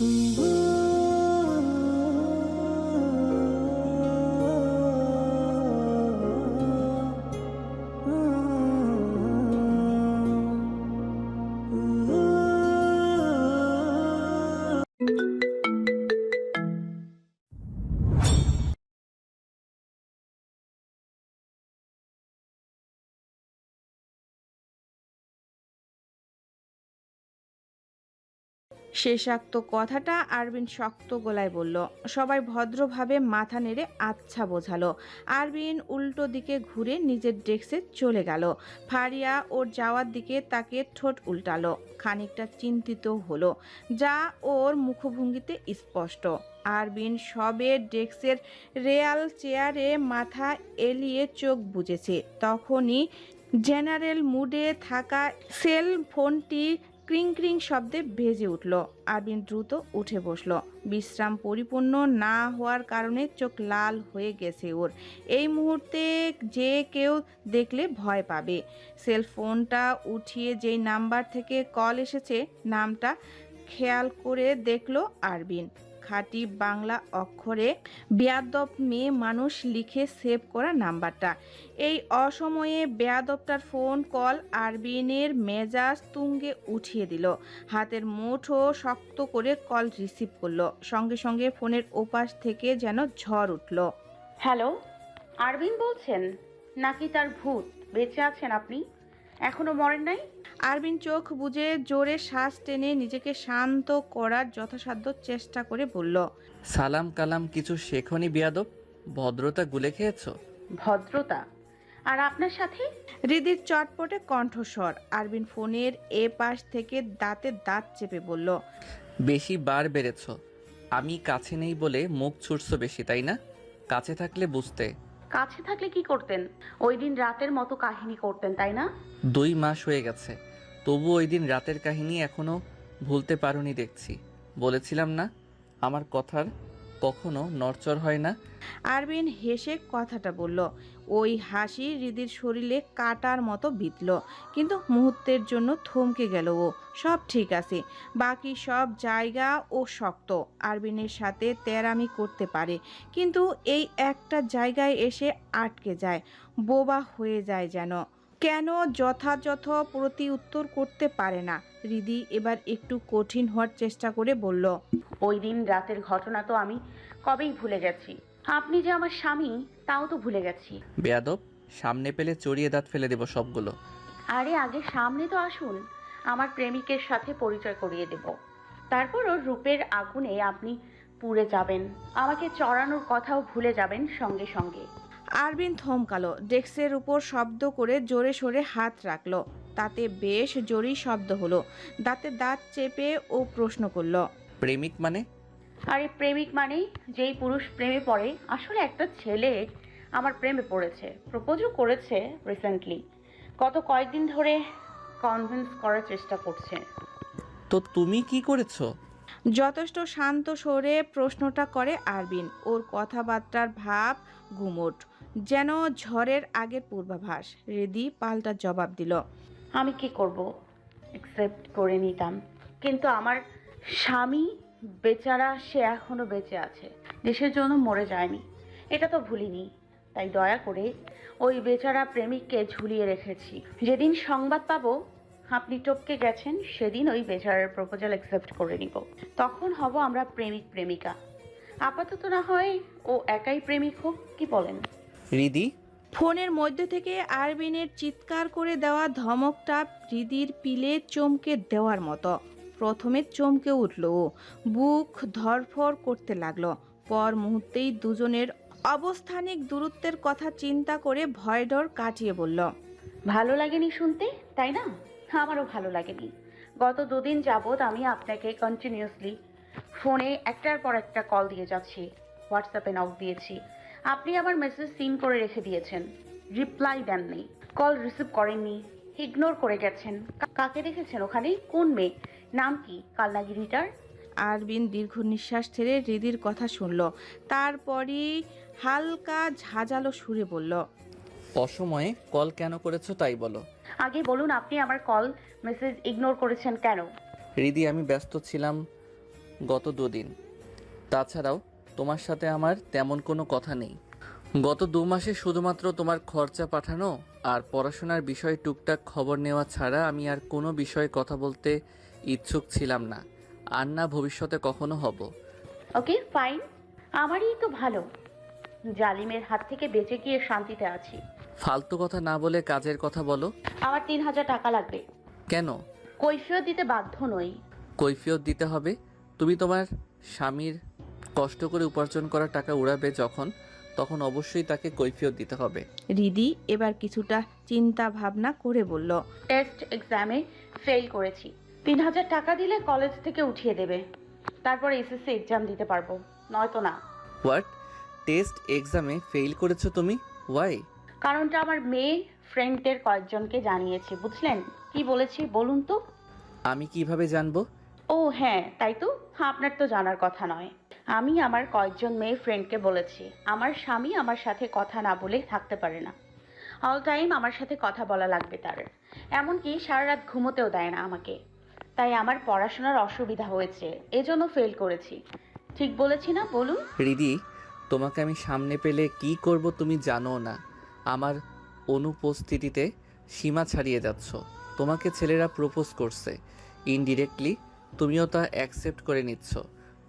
Mm-hmm. শেষাক্ত কথাটা আরবিন শক্ত গলায় বলল। সবাই ভদ্রভাবে মাথা নেড়ে আচ্ছা বোঝালো। আরবিন উল্টো দিকে ঘুরে নিজের ডেস্কে চলে গেল। ফারিয়া ওর যাওয়ার দিকে তাকে ঠোঁট উল্টালো। খানিকটা চিন্তিত হলো। যা ওর মুখভঙ্গিতে স্পষ্ট। আরবিন সবে ডেস্কের রেয়াল চেয়ারে মাথা এলিয়ে চোখ বুজেছে। তখনই জেনারেল মুডে থাকা সেল ফোনটি ক্রিং ক্রিং শব্দে ভেজে উঠল। আরবিন দ্রুত উঠে বসল। বিশ্রাম পরিপূর্ণ না হওয়ার কারণে চোখ লাল হয়ে গেছে ওর। এই মুহূর্তে যে কেউ দেখলে ভয় পাবে। সেল ফোনটা উঠিয়ে যেই নাম্বার থেকে কল এসেছে, নামটা খেয়াল করে দেখল আরবিন। খাঁটি বাংলা অক্ষরে বেয়াদব মেয়ে মানুষ লিখে সেভ করা নাম্বারটা। এই অসময়ে বেয়াদবটার ফোন কল আরবিনের মেজাজ তুঙ্গে উঠিয়ে দিল। হাতের মুঠো শক্ত করে কল রিসিভ করল। সঙ্গে সঙ্গে ফোনের ওপাশ থেকে যেন ঝড় উঠল। হ্যালো, আরবিন বলছেন? নাকি তার ভূত? বেঁচে আছেন আপনি? এখনও মরেন নাই? আরবিন চোখ বুজে জোরে শ্বাস টেনে নিজেকে শান্ত করার যথাসাধ্য চেষ্টা করে বলল সালাম কালাম কিছু শেখনি বিয়াদব? ভদ্রতা গুলে খেয়েছো? ভদ্রতা। আর আপনার সাথে? হৃদির চটপটে কণ্ঠস্বর। আরবিন ফোনের এ পাশ থেকে দাঁতে দাঁত চেপে বলল বেশি বার বেড়েছ। আমি কাছে নেই বলে মুখ ছুটছো বেশি তাই না? কাছে থাকলে বুঝতে। কাছে থাকলে কি করতেন? ওই দিন রাতের মতো কাহিনী করতেন তাই না? দুই মাস হয়ে গেছে। তবু ওই দিন রাতের কাহিনী এখনও ভুলতে পারোনি দেখছি। বলেছিলাম না, আমার কথার কখনো নড়চড় হয় না। আরবিন হেসে কথাটা বলল। ওই হাসি হৃদির শরীরে কাটার মতো বিতল কিন্তু মুহূর্তের জন্য থমকে গেল ও। সব ঠিক আছে, বাকি সব জায়গা ও শক্ত। আরবিনের সাথে তেরামি করতে পারে, কিন্তু এই একটা জায়গায় এসে আটকে যায়, বোবা হয়ে যায় যেন। কেন যথাযথ প্রতি উত্তর করতে পারে না? হৃদি এবার একটু কঠিন হওয়ার চেষ্টা করে বলল ওই দিন রাতের ঘটনা তো আমি কবেই ভুলে গেছি। আপনি যে আমার স্বামী তাও তো ভুলে গেছি। বেয়াদব সামনে পেলে চড়িয়ে দাঁত ফেলে দেব সবগুলো। আরে আগে সামনে তো আসুন আমার প্রেমিকের সাথে পরিচয় করিয়ে দেব। তারপর ওর রূপের আগুনে আপনি পুড়ে যাবেন। আমাকে চড়ানোর কথাও ভুলে যাবেন সঙ্গে সঙ্গে। আরবিন থমকালো ডেস্কের উপর শব্দ করে জোরে সোরে হাত রাখল। তাতে বেশ জোরেই শব্দ হলো। দাঁতে দাঁত চেপে ও প্রশ্ন করল প্রেমিক মানে? আরে প্রেমিক মানে যেই পুরুষ প্রেমে পড়ে আসলে একটা ছেলে আমার প্রেমে পড়েছে। প্রপোজও করেছে রিসেন্টলি গত কয়েকদিন ধরে কনভিন্স করার চেষ্টা করছে। তো তুমি কি করেছ? যথেষ্ট শান্ত স্বরে প্রশ্নটা করে আরবিন। ওর কথাবার্তার ভাব গুমোট। যেন ঝড়ের আগের পূর্বাভাস। রেদি পাল্টা জবাব দিল, আমি কি করব? অ্যাকসেপ্ট করে নিতাম। কিন্তু আমার স্বামী বেচারা সে এখনও বেঁচে আছে। দেশের জন্য মরে যায়নি। এটা তো ভুলিনি। তাই দয়া করে ওই বেচারা প্রেমিককে ঝুলিয়ে রেখেছি। যেদিন সংবাদ পাবো আপনি টপকে গেছেন, সেদিন ওই বেচারার প্রপোজাল অ্যাকসেপ্ট করে নিব। তখন হব আমরা প্রেমিক প্রেমিকা আপাতত না হয় ও একাই প্রেমিক হোক, কি বলেন? রিদি? ফোনের মধ্য থেকে আরবিনের চিৎকার করে দেওয়া ধমকটা হৃদির পিলে চমকে দেওয়ার মতো। প্রথমে চমকে উঠল ও বুক ধরফর করতে লাগল। পর মুহূর্তেই দুজনের অবস্থানিক দূরত্বের কথা চিন্তা করে ভয় ডর কাটিয়ে বলল ভালো লাগেনি শুনতে তাই না? আমারও ভালো লাগেনি। গত দুদিন যাবৎ আমি আপনাকে কন্টিনিউয়াসলি ফোনে একটার পর একটা কল দিয়ে যাচ্ছি হোয়াটসঅ্যাপে নক দিয়েছি। আপনি আমার মেসেজ সিন করে রেখে দিয়েছেন। রিপ্লাই দেননি। কল রিসিভ করেননি। ইগনোর করে গেছেন। কাকে রেখেছেন ওখানে? কোন মেয়ে? নাম কি? কালনাগিরিটার? আরবিন দীর্ঘ নিঃশ্বাস ছেড়ে হৃদির কথা শুনল। তারপরই হালকা ঝাঁঝালো সুরে বলল অসময়ে কল কেন করেছ তাই বলো। আগে বলুন আপনি আমার কল মেসেজ ইগনোর করেছেন কেন? রিদি আমি ব্যস্ত ছিলাম গত দুদিন। তাছাড়াও তোমার সাথে আমার তেমন কোনো কথা নেই। গত দু মাসে শুধুমাত্র তোমার খরচা পাঠানো আর পড়াশোনার বিষয়ে টুকটাক খবর নেওয়া ছাড়া আমি আর কোনো বিষয়ে কথা বলতে ইচ্ছুক ছিলাম না। আর না ভবিষ্যতে কখনো হব। Okay fine. আমারই তো ভালো। জালিমের হাত থেকে বেঁচে গিয়ে শান্তিতে আছি। ফালতু কথা না বলে কাজের কথা বলো। আমার তিন হাজার টাকা লাগবে। কেন? কৈফিয়ত দিতে বাধ্য নই। কৈফিয়ত দিতে হবে? তুমি তোমার স্বামীর কষ্ট করে উপার্জন করা টাকা উড়াবে যখন তখন অবশ্যই তাকে কৈফিয়ত দিতে হবে। রিদি এবার কিছুটা চিন্তা ভাবনা করে বলল টেস্ট এক্সামে ফেল করেছি। তিন হাজার টাকা দিলে কলেজ থেকে উঠিয়ে দেবে। তারপর এসএসসি এক্সাম দিতে পারব। নয়তো না। হোয়াট? টেস্ট এক্সামে ফেল করেছ তুমি? ওয়াই কারণটা আমার মেয়ে ফ্রেন্ডদের কয়েকজনকে জানিয়েছি বুঝলেন? কি বলেছি বলুন তো। আমি কীভাবে জানব? ও হ্যাঁ তাই তো? আপনার তো জানার কথা নয়। আমি আমার কয়েকজন মেয়ে ফ্রেন্ডকে বলেছি। আমার স্বামী আমার সাথে কথা না বলে থাকতে পারে না। অল টাইম আমার সাথে কথা বলা লাগবে তার। এমনকি সারা রাত ঘুমোতেও দেয় না আমাকে। তাই আমার পড়াশোনার অসুবিধা হয়েছে। এজন্য ফেল করেছি। ঠিক বলেছি না, বলুন? রিদি তোমাকে আমি সামনে পেলে কি করব তুমি জানো না। আমার অনুপস্থিতিতে সীমা ছাড়িয়ে যাচ্ছ। তোমাকে ছেলেরা প্রপোজ করছে। ইনডিরেক্টলি তুমিও তা অ্যাকসেপ্ট করে নিচ্ছ।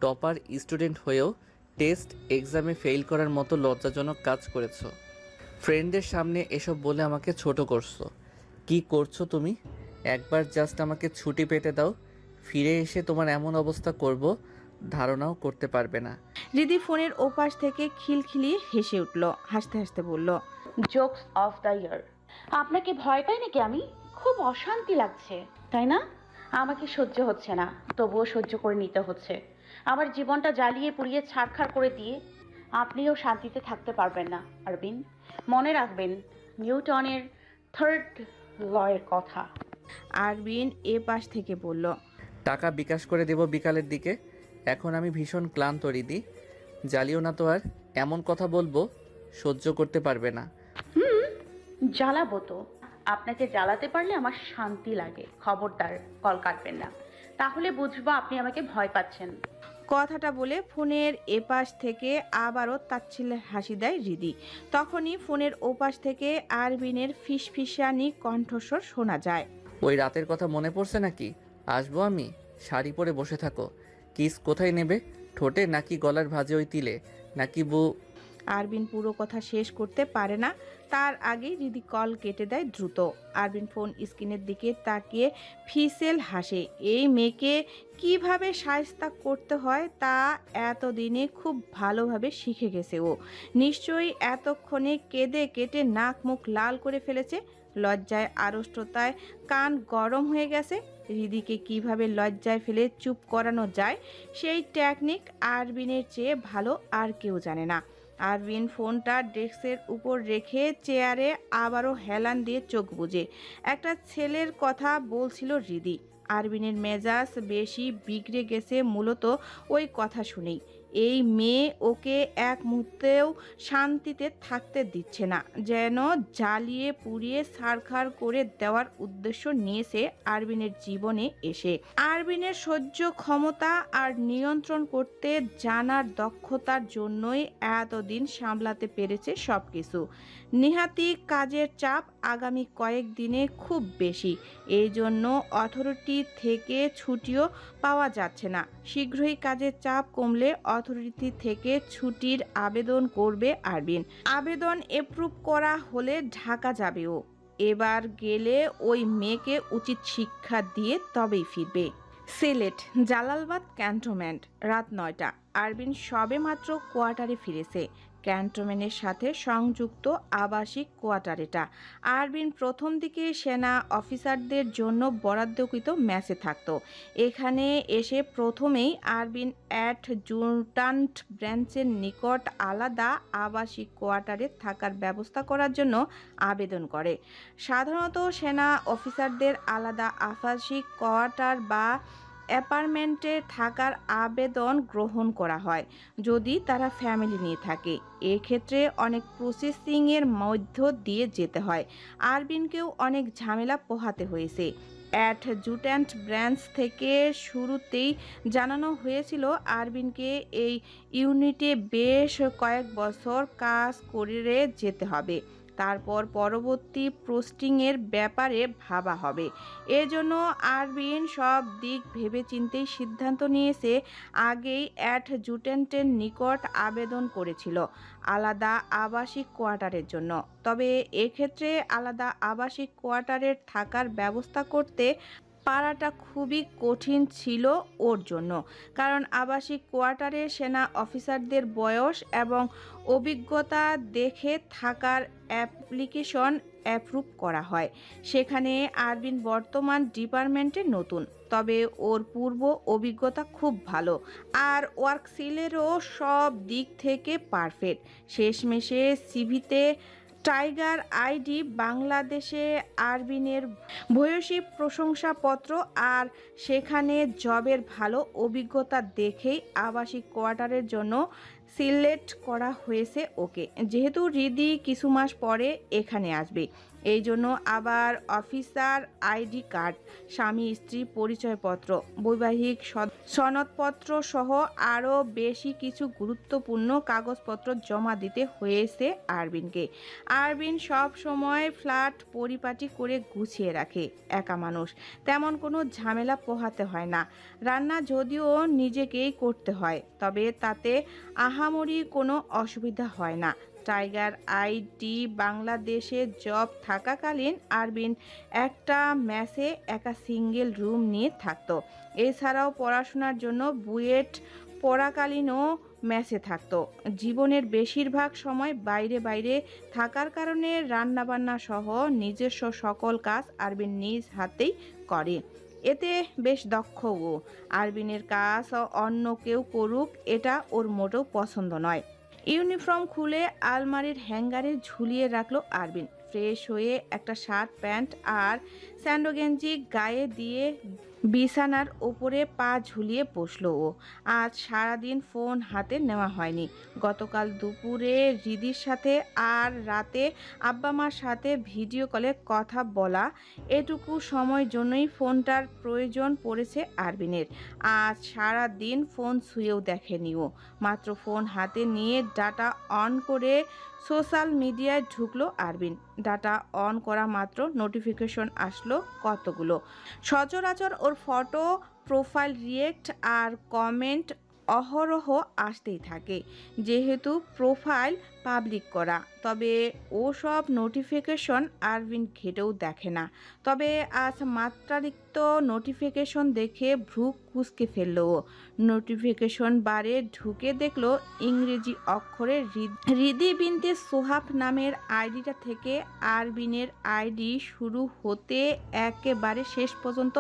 টপার স্টুডেন্ট হয়েও টেস্ট এক্সামে ফেল করার মতো লজ্জাজনক কাজ করেছ। ফ্রেন্ডদের সামনে এসব বলে আমাকে ছোট করছ। কি করছ তুমি? একবার জাস্ট আমাকে ছুটি পেতে দাও। ফিরে এসে তোমার এমন অবস্থা করব ধারণাও করতে পারবে না। রিদি ফোনের ওপাশ থেকে খিলখিলিয়ে হেসে উঠল হাসতে হাসতে বলল জোকস অফ দ্য ইয়ার আপনাকে ভয় পাই নাকি আমি? খুব অশান্তি লাগছে। তাই না? আমাকে সহ্য হচ্ছে না তবুও সহ্য করে নিতে হচ্ছে। আমার জীবনটা জ্বালিয়ে পুড়িয়ে ছাড়খাড় করে দিয়ে আপনিও শান্তিতে থাকতে পারবেন না আরবিন মনে রাখবেন নিউটনের থার্ড লয়ের কথা। আরবিন এ পাশ থেকে বলল টাকা বিকাশ করে দেব বিকালের দিকে। এখন আমি ভীষণ ক্লান্ত রিদি। জ্বালিও না তো আর এমন কথা বলব সহ্য করতে পারবে না। জ্বালাবো তো। আপনাকে জ্বালাতে পারলে আমার শান্তি লাগে। খবরদার কল কাটবেন না। তাহলে বুঝব আপনি আমাকে ভয় পাচ্ছেন। কথাটা বলে ফোনের এপাশ থেকে আবারও তাচ্ছিল্যের হাসি দেয় রিদি। তখনই ফোনের ওপাশ থেকে আরবিনের ফিসফিসানি কণ্ঠস্বর শোনা যায়। ওই রাতের কথা মনে পড়ছে নাকি? আসব আমি? শাড়ি পরে বসে থাকো। কিস কোথায় নেবে? ঠোঁটে নাকি গলার ভাজে ওই তিলে? নাকি বউ আরবিন পুরো কথা শেষ করতে পারে না। তার আগেই রিদি কল কেটে দেয় দ্রুত। আরবিন ফোন স্ক্রিনের দিকে তাকিয়ে ফিসেল হাসে। এই মেয়েকে কীভাবে সায়স্তা করতে হয় তা এতদিনে খুব ভালোভাবে শিখে গেছে ও। নিশ্চয়ই এতক্ষণে কেঁদে কেটে নাক মুখ লাল করে ফেলেছে। লজ্জায়, আড়ষ্টতায় কান গরম হয়ে গেছে। রিদিকে কীভাবে লজ্জায় ফেলে চুপ করানো যায়, সেই টেকনিক আরবিনের চেয়ে ভালো আর কেউ জানে না। আরবিন ফোনটা ডেস্কের উপর রেখে চেয়ারে আবারও হেলান দিয়ে চোখ বুঝে একটা ছেলের কথা বলছিল রিদি। আরবিনের মেজাজ বেশি বিগড়ে গেছে মূলত ওই কথা শুনেই। এই মেয়ে ওকে এক মুহূর্তেও শান্তিতে থাকতে দিচ্ছে না, যেন জ্বালিয়ে পুড়িয়ে সারখার করে দেওয়ার উদ্দেশ্য নিয়েছে আরবিনের জীবনে এসে। আরবিনের সহ্য ক্ষমতা আর নিয়ন্ত্রণ করতে জানার দক্ষতার জন্যই এতদিন সামলাতে পেরেছে সব কিছু নিহাতি কাজের চাপ আগামী কয়েকদিনে খুব বেশি এই জন্য অথরিটি থেকে ছুটিও পাওয়া যাচ্ছে না। শীঘ্রই কাজের চাপ কমলে অথরিটি থেকে ছুটির আবেদন করবে আরবিন। আবেদন এপ্রুভ করা হলে ঢাকা যাবেও এবার গেলে ওই মেয়েকে উচিত শিক্ষা দিয়ে তবেই ফিরবে। সিলেট, জালালবাদ ক্যান্টনমেন্ট, রাত নয়টা। আরবিন সবে মাত্র কোয়ার্টারে ফিরেছে। ক্যান্টনমেন্টের সাথে সংযুক্ত আবাসিক কোয়ার্টার এটা। আরবিন প্রথম দিকে সেনা অফিসারদের জন্য বরাদ্দকৃত ম্যাচে থাকতো। এখানে এসে প্রথমেই আরবিন অ্যাট জুটান্ট ব্রাঞ্চের নিকট আলাদা আবাসিক কোয়ার্টারে থাকার ব্যবস্থা করার জন্য আবেদন করে। সাধারণত সেনা অফিসারদের আলাদা আবাসিক কোয়ার্টার বা অ্যাপার্টমেন্টে থাকার আবেদন গ্রহণ করা হয় যদি তারা ফ্যামিলি নিয়ে থাকে। এক্ষেত্রে অনেক প্রসেসিংয়ের মধ্য দিয়ে যেতে হয়। আরবিনকেও অনেক ঝামেলা পোহাতে হয়েছে। অ্যাট জুট্যান্ট ব্রাঞ্চ থেকে শুরুতেই জানানো হয়েছিল আরবিনকে এই ইউনিটে বেশ কয়েক বছর কাজ করে যেতে হবে। তারপর পরবর্তী পোস্টিংয়ের ব্যাপারে ভাবা হবে। এজন্য আরবিন সব দিক ভেবে ভেবেচিন্তেই সিদ্ধান্ত নিয়েছে, আগেই অ্যাডজুটেন্টের নিকট আবেদন করেছিল আলাদা আবাসিক কোয়ার্টারের জন্য। তবে এক্ষেত্রে আলাদা আবাসিক কোয়ার্টারের থাকার ব্যবস্থা করতে পারাটা খুবই কঠিন ছিল ওর জন্য। কারণ আবাসিক কোয়ার্টারে সেনা অফিসারদের বয়স এবং অভিজ্ঞতা দেখে থাকার অ্যাপ্লিকেশন অ্যাপ্রুভ করা হয়। সেখানে আরবিন বর্তমান ডিপার্টমেন্টে নতুন, তবে ওর পূর্ব অভিজ্ঞতা খুব ভালো। আর ওয়ার্কসিলেরও সব দিক থেকে পারফেক্ট। শেষমেশে সিভিতে টাইগার আইডি বাংলাদেশে আরবিনের ভূয়সী প্রশংসাপত্র আর সেখানে জবের ভালো অভিজ্ঞতা দেখেই আবাসিক কোয়ার্টারের জন্য সিলেক্ট করা হয়েছে ওকে। যেহেতু রিদি কিছু মাস পরে এখানে আসবে। এই জন্য আবার অফিসার আইডি কার্ড, স্বামী, স্ত্রী পরিচয়পত্র, বৈবাহিক সনদপত্র সহ আরও বেশি কিছু গুরুত্বপূর্ণ কাগজপত্র জমা দিতে হয়েছে আরবিনকে। আরবিন সব সময় ফ্ল্যাট পরিপাটি করে গুছিয়ে রাখে একা মানুষ। তেমন কোনো ঝামেলা পোহাতে হয় না। রান্না যদিও নিজেকেই করতে হয়, তবে তাতে আহামরি কোনো অসুবিধা হয় না। টাইগার আইটি বাংলাদেশে জব থাকাকালীন আরবিন একটা ম্যাসে একা সিঙ্গেল রুম নিয়ে থাকতো। এছাড়াও পড়াশোনার জন্য বুয়েট পড়াকালীনও ম্যাসে থাকতো। জীবনের বেশিরভাগ সময় বাইরে বাইরে থাকার কারণে রান্নাবান্না সহ নিজস্ব সকল কাজ আরবিন নিজ হাতেই করে। এতে বেশ দক্ষ ও আরবিনের কাজ অন্য কেউ করুক, এটা ওর মোটেও পছন্দ নয়। ইউনিফর্ম খুলে আলমারির হ্যাঙ্গারে ঝুলিয়ে রাখল আরবিন। ফ্রেশ হয়ে একটা শার্ট, প্যান্ট আর স্যান্ডো গেঞ্জি গায়ে দিয়ে বিছানার ওপরে পা ঝুলিয়ে বসল ও। আজ সারাদিন ফোন হাতে নেওয়া হয়নি। গতকাল দুপুরে রিদির সাথে আর রাতে আব্বা মার সাথে ভিডিও কলে কথা বলা, এটুকু সময় জন্যই ফোনটার প্রয়োজন পড়েছে আরবিনের। আজ সারা দিন ফোন ছুঁয়েও দেখেনি ও। মাত্র ফোন হাতে নিয়ে ডাটা অন করে সোশ্যাল মিডিয়ায় ঢুকলো আরবিন। ডাটা অন করা মাত্র নোটিফিকেশন আসলো কতগুলো? সচরাচর ওর ফটো প্রোফাইল রিয়েক্ট আর কমেন্ট অহরহ আসতেই থাকে। যেহেতু প্রোফাইল পাবলিক করা, তবে ও সব নোটিফিকেশন আরবিন ঘেটেও দেখে না। তবে আজ মাত্রাতিরিক্ত নোটিফিকেশন দেখে ভ্রু কুচকে ফেলল নোটিফিকেশন বারে ঢুকে দেখল ইংরেজি অক্ষরে রিদি বিনতে সোহাব নামের আইডিটা থেকে আরবিনের আইডি শুরু হতে একেবারে শেষ পর্যন্ত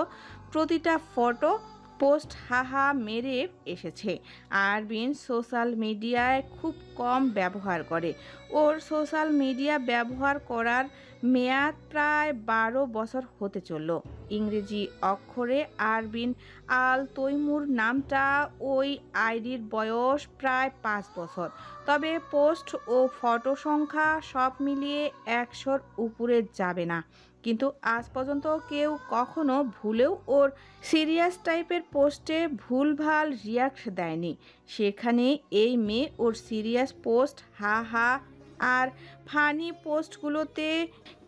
প্রতিটা ফটো পোস্ট হাহা মেরে এসেছে। আরবিন সোশ্যাল মিডিয়ায় খুব কম ব্যবহার করে। ওর সোশ্যাল মিডিয়া ব্যবহার করার মেয়াদ প্রায় বারো বছর হতে চলল। ইংরেজি অক্ষরে আরবিন আল তৈমুর নামটা ওই আইডির বয়স প্রায় পাঁচ বছর। তবে পোস্ট ও ফটো সংখ্যা সব মিলিয়ে একশোর উপরে যাবে না। কিন্তু আজ পর্যন্ত কেউ কখনো ভুলেও ওর সিরিয়াস টাইপের পোস্টে ভুলভাল রিয়াক্ট দেয়নি। সেখানে এই মেয়ে ওর সিরিয়াস পোস্ট, হা হা, আর ফানি পোস্টগুলোতে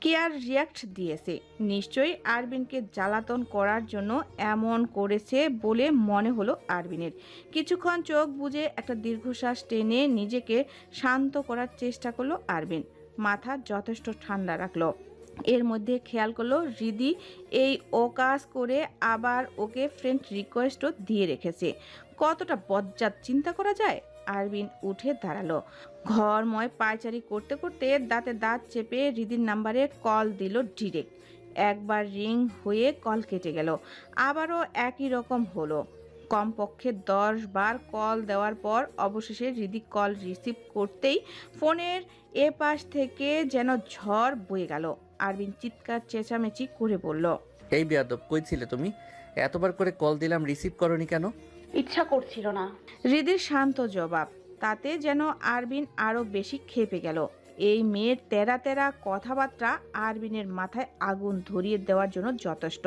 কেয়ার রিয়াক্ট দিয়েছে। নিশ্চয়ই আরবিনকে জ্বালাতন করার জন্য এমন করেছে বলে মনে হলো আরবিনের। কিছুক্ষণ চোখ বুজে একটা দীর্ঘশ্বাস টেনে নিজেকে শান্ত করার চেষ্টা করল আরবিন। মাথা যথেষ্ট ঠান্ডা রাখল। এর মধ্যে খেয়াল করল, রিদি এই ও কাজ করে আবার ওকে ফ্রেন্ড রিকোয়েস্টও দিয়ে রেখেছে। কতটা বজ্জাত চিন্তা করা যায়? আরবিন উঠে দাঁড়াল। ঘরময় পায়চারি করতে করতে দাঁতে দাঁত চেপে রিদির নাম্বারে কল দিল ডিরেক্ট একবার রিং হয়ে কল কেটে গেল। আবারও একই রকম হলো। কমপক্ষে দশ বার কল দেওয়ার পর অবশেষে রিদি কল রিসিভ করতেই ফোনের এ পাশ থেকে যেন ঝড় বয়ে গেল। আরবিন চিৎকার চেঁচামেচি করে বলল এই বেয়াদব কই ছিলে তুমি? এতবার করে কল দিলাম রিসিভ করনি কেন? ইচ্ছা করছিল না। হৃদির শান্ত জবাব তাতে যেন আরবিন আরও বেশি খেপে গেল। এই মেয়ের তেরা তেরা কথাবার্তা আরবিনের মাথায় আগুন ধরিয়ে দেওয়ার জন্য যথেষ্ট।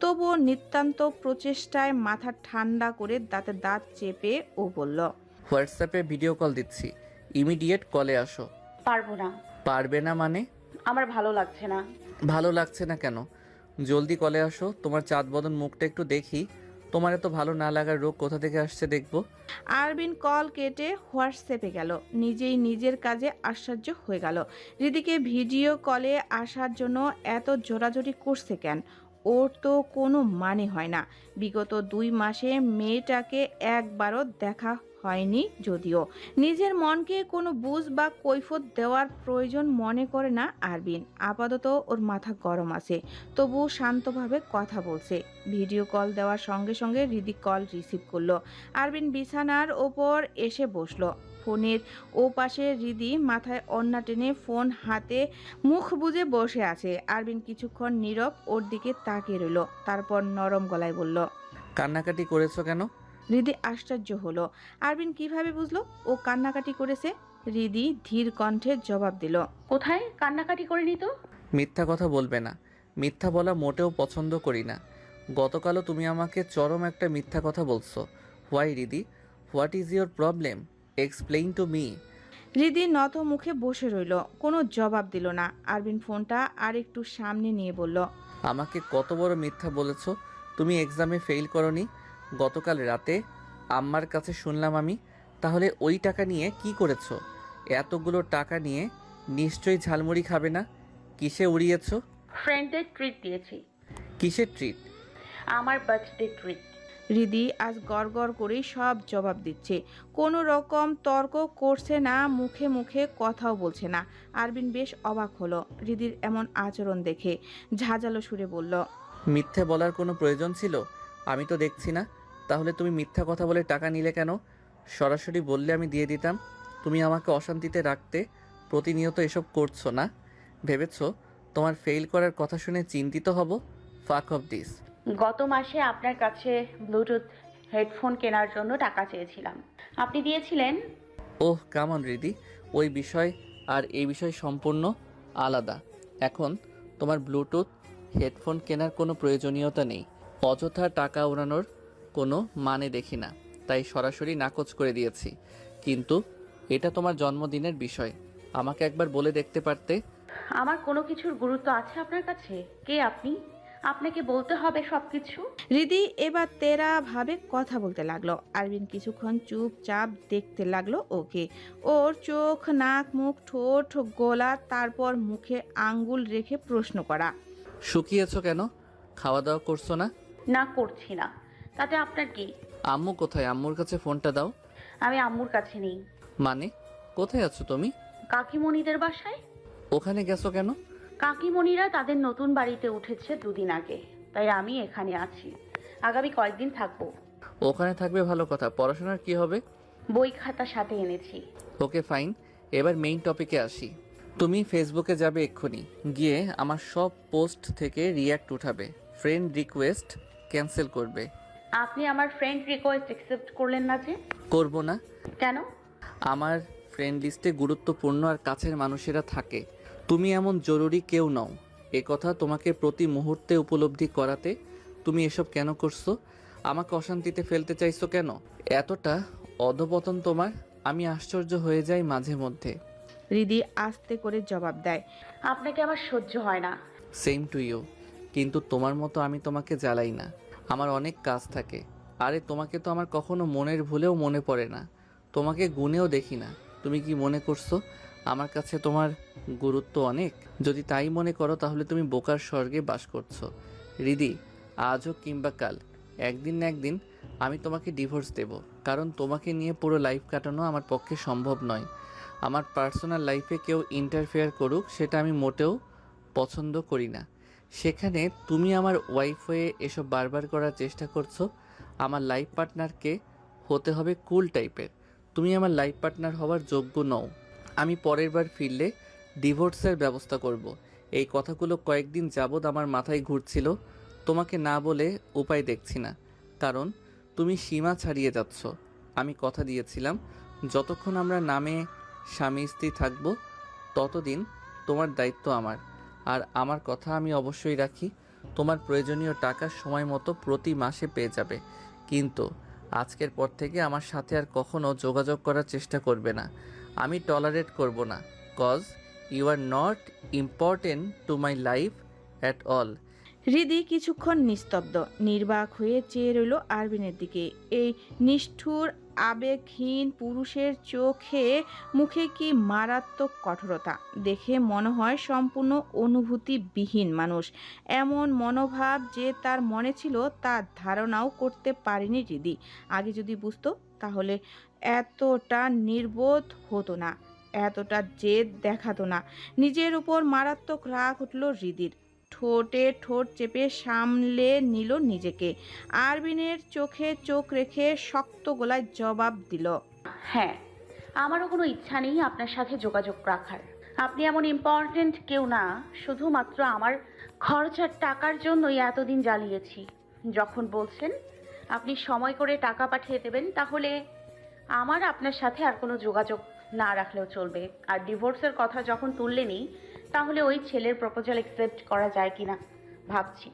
তবুও নিতান্ত প্রচেষ্টায় মাথা ঠান্ডা করে দাঁতে দাঁত চেপে ও বলল হোয়াটসঅ্যাপে ভিডিও কল দিচ্ছি। ইমিডিয়েট কলে আসো। পারব না। পারবে না মানে? আমার ভালো লাগছে না। ভালো লাগছে না কেন? জলদি কলে আসো তোমার চাঁদ বদন মুখটা একটু দেখি। তোমার এত ভালো না লাগার রোগ কোথা থেকে আসছে দেখব? আরবিন কল কেটে হোয়াটসঅ্যাপে গেল। নিজেই নিজের কাজে আশ্চর্য হয়ে গেল। রিদিকে ভিডিও কলে আসার জন্য এত জোরাজোরি করছে কেন? ওর তো কোনো মানে হয় না। বিগত দুই মাসে মেয়েটাকে একবারও দেখা হয়নি যদিও। নিজের মনকে কোনো বুঝ বা কৈফত দেওয়ার প্রয়োজন মনে করে না আরবিন। আপাতত ওর মাথা গরম আছে। তবু শান্তভাবে কথা বলছে। ভিডিও কল দেওয়ার সঙ্গে সঙ্গে রিদি কল রিসিভ করল। আরবিন বিছানার ওপর এসে বসল। ফোনের ও পাশে রিদি মাথায় অন্না টেনে ফোন হাতে মুখ বুজে বসে আছে। আরবিন কিছুক্ষণ নীরব ওর দিকে তাকিয়ে রইল। তারপর নরম গলায় বলল, কান্নাকাটি করেছ কেন? রিদি আশ্চর্য হলো। আরবিন কীভাবে বুঝলো? ও কান্নাকাটি করেছে। রিদি ধীর কণ্ঠে জবাব দিল কোথায়? কান্নাকাটি করে নিত মিথ্যা কথা বলবে না। মিথ্যা বলা মোটেও পছন্দ করি না। গতকালও তুমি আমাকে চরম একটা মিথ্যা কথা বলছো। Why Ridi what is your problem? Explain to me. Ridi নত মুখে বসে রইল কোনো জবাব দিল না। আরবিন ফোনটা আর একটু সামনে নিয়ে বলল আমাকে কত বড় মিথ্যা বলেছ? তুমি এক্সামে ফেল করনি। গতকাল রাতে আম্মার কাছে শুনলাম আমি তাহলে ওই টাকা নিয়ে কি করেছ? এতগুলো টাকা নিয়ে নিশ্চয়ই ঝালমুড়ি খাবে না? কিসে উড়িয়েছো? ফ্রেন্ডদের ট্রিট দিয়েছি। কিসের ট্রিট আমার বার্থডে ট্রিট রিদি আজ গড়গড় করেই সব জবাব দিচ্ছে। কোনো রকম তর্ক করছে না মুখে মুখে কথাও বলছে না। আরবিন বেশ অবাক হলো রিদির এমন আচরণ দেখে। ঝাঁঝালো সুরে বলল মিথ্যে বলার কোনো প্রয়োজন ছিল? আমি তো দেখছি না। তাহলে তুমি মিথ্যা কথা বলে টাকা নিলে কেন? সরাসরি বললে আমি দিয়ে দিতাম। তুমি আমাকে অশান্তিতে রাখতে প্রতিনিয়ত এসব করছ না? ভেবেছো তোমার ফেল করার কথা শুনে চিন্তিত হব? ফাক অফ দিস গত মাসে আপনার কাছে ব্লুটুথ হেডফোন কেনার জন্য টাকা চেয়েছিলাম। আপনি দিয়েছিলেন? Oh come on Ridi. ওই বিষয় আর এই বিষয় সম্পূর্ণ আলাদা। এখন তোমার ব্লুটুথ হেডফোন কেনার কোনো প্রয়োজনীয়তা নেই। অযথা টাকা উড়ানোর কোনো মানে দেখি না। তাই সরাসরি নাকচ করে দিয়েছি। কিন্তু এটা তোমার জন্মদিনের বিষয়। আমাকে একবার বলে দেখতে পারতে? আমার কোনো কিছুর গুরুত্ব আছে আপনার কাছে? কে আপনি? আপনাকে বলতে হবে সব কিছু রিদি এবার তেরা ভাবে কথা বলতে লাগল। আরবিন কিছুক্ষণ চুপচাপ দেখতে লাগল ওকে। ওর চোখ নাক মুখ ঠোঁট গলা তারপর মুখে আঙ্গুল রেখে প্রশ্ন করা। শুকিয়েছো কেন? খাওয়া দাওয়া করছ না? না করছি না। তাতে আপনার কি? আম্মু কোথায়? আম্মুর কাছে ফোনটা দাও। আমি আম্মুর কাছে নেই। মানে? কোথায় আছো তুমি? কাকিমণিদের বাসায়? ওখানে গেছো কেন? কাকিমণিরা তাদের নতুন বাড়িতে উঠেছে দুদিন আগে। তাই আমি এখানে আছি। আগামী কয়েকদিন থাকব। ওখানে থাকবে ভালো কথা। পড়াশোনার কি হবে? বই খাতা সাথে এনেছি। Okay fine. এবার মেইন টপিকে আসি। তুমি ফেসবুকে যাবে এক্ষুনি। গিয়ে আমার সব পোস্ট থেকে রিয়্যাক্ট উঠাবে। ফ্রেন্ড রিকোয়েস্ট ক্যান্সেল করবে। আপনি আমার ফ্রেন্ড রিকোয়েস্ট অ্যাকসেপ্ট করলেন না যে? করব না। কেন? আমার ফ্রেন্ড লিস্টে গুরুত্বপূর্ণ আর কাছের মানুষেরা থাকে। তুমি এমন জরুরি কেউ নও। এ কথা তোমাকে প্রতি মুহূর্তে উপলব্ধি করাতে তুমি এসব কেন করছ? আমাকে অশান্তিতে ফেলতে চাইছো কেন? এতটা অধপতন তোমার আমি আশ্চর্য হয়ে যাই মাঝে মধ্যে। রিদি আস্তে করে জবাব দেয় আপনাকে আমার সহ্য হয় না। সেম টু ইউ কিন্তু তোমার মতো আমি তোমাকে জ্বালাই না। আমার অনেক কাজ থাকে। আরে, তোমাকে তো আমার কখনো মনের ভুলেও মনে পড়ে না। তোমাকে গুনেও দেখি না। তুমি কি মনে করছ? আমার কাছে তোমার গুরুত্ব অনেক। যদি তাই মনে করো, তাহলে তুমি বোকার স্বর্গে বাস করছ। রিদি আজ হোক কিংবা কাল। একদিন না একদিন আমি তোমাকে ডিভোর্স দেব। কারণ তোমাকে নিয়ে পুরো লাইফ কাটানো আমার পক্ষে সম্ভব নয়। আমার পার্সোনাল লাইফে কেউ ইন্টারফেয়ার করুক, সেটা আমি মোটেও পছন্দ করি না। সেখানে তুমি আমার ওয়াইফ হয়ে এসব বারবার করার চেষ্টা করছ, আমার লাইফ পার্টনারকে হতে হবে কুল টাইপের। তুমি আমার লাইফ পার্টনার হওয়ার যোগ্য নও। আমি পরের বার ফিরলে ডিভোর্সের ব্যবস্থা করব। এই কথাগুলো কয়েকদিন যাবৎ আমার মাথায় ঘুরছিল, তোমাকে না বলে উপায় দেখছি না। কারণ, তুমি সীমা ছাড়িয়ে যাচ্ছ। আমি কথা দিয়েছিলাম, যতক্ষণ আমরা নামে স্বামী স্ত্রী থাকব, ততদিন তোমার দায়িত্ব আমার। আর আমার কথা আমি অবশ্যই রাখি, তোমার প্রয়োজনীয় টাকা সময় মতো প্রতি মাসে পেয়ে যাবে। কিন্তু আজকের পর থেকে আমার সাথে আর কখনো যোগাযোগ করার চেষ্টা করবে না। আমি টলারেট করব না। Cause, you are not important to my life at all. Hridi কিছুক্ষণ নিস্তব্ধ, নির্বাক হয়ে চেয়ে রইল আরবিনের দিকে। এই নিষ্ঠুর আবেগহীন পুরুষের চোখে মুখে কি মারাত্মক কঠোরতা? দেখে মনে হয় সম্পূর্ণ অনুভূতিবিহীন মানুষ। এমন মনোভাব যে তার মনে ছিল তার ধারণাও করতে পারেনি হৃদি আগে যদি বুঝতো, তাহলে এতটা নির্বোধ হতো না, এতটা জেদ দেখাতো না। নিজের উপর মারাত্মক রাগ উঠল হৃদির ঠোঁটে ঠোঁট চেপে সামলে নিল নিজেকে। আরবিনের চোখে চোখ রেখে শক্ত গলায় জবাব দিল হ্যাঁ আমারও কোনো ইচ্ছা নেই আপনার সাথে যোগাযোগ রাখার। আপনি এমন ইম্পর্ট্যান্ট কেউ না, শুধুমাত্র আমার খরচার টাকার জন্যই এতদিন জ্বালিয়েছি। যখন বলছেন, আপনি সময় করে টাকা পাঠিয়ে দেবেন, তাহলে আমার আপনার সাথে আর কোনো যোগাযোগ না রাখলেও চলবে। আর ডিভোর্সের কথা যখন তুললেনই তাহলে ওই ছেলের প্রপোজাল অ্যাকসেপ্ট করা যায় কিনা? ভাবছি।